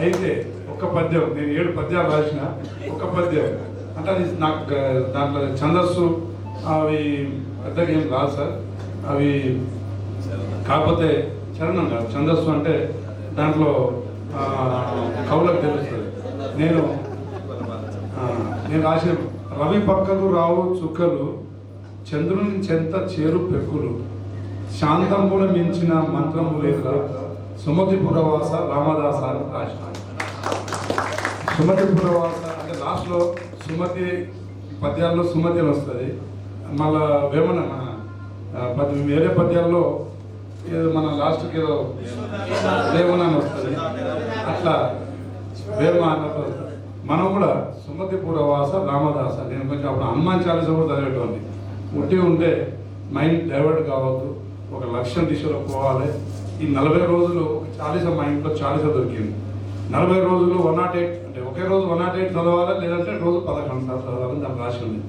అయితే ఒక పద్యం నేను ఏడు పద్యాలు రాసిన ఒక పద్యం. అంటే అది నాకు దాంట్లో ఛందస్సు అవి పెద్దగా ఏం రాదు సార్. అవి కాకపోతే చరణం కాదు. ఛందస్సు అంటే దాంట్లో కవులకు తెలుస్తుంది. నేను నేను రాసిన రవి పక్కలు రావు చుక్కలు చంద్రుని చెంత చేరు పెక్కులు. శాంతంబుల మించిన మంత్రము లేదురా సుమతి పురవాస రామదాస అని రాసిన. సుమతి పునర్వాస అంటే లాస్ట్లో సుమతి పద్యాల్లో సుమతి అని వస్తుంది. మళ్ళా వేమన మన పద్య వేరే పద్యాల్లో ఏదో మన లాస్ట్కి ఏదో వేమన అని వస్తుంది. అట్లా వేమ అన్నట్టు మనం కూడా సుమతి పురవాస రామదాస నేను కొంచెం అప్పుడు హనుమాన్ చాలీస కూడా చదివేటోంది ఉట్టి ఉంటే మైండ్ డైవర్ట్ కావద్దు. ఒక లక్ష్యం దిశలో పోవాలి. ఈ నలభై రోజులు ఒక చాలీస మా ఇంట్లో చాలీస దొరికింది. నలభై రోజులు వన్ నాట్ ఎయిట్ అంటే ఒకే రోజు వన్ నాట్ ఎయిట్ చదవాలి లేదంటే రోజు పదకొండు సార్లు చదవాలని దాని రాసి ఉంది.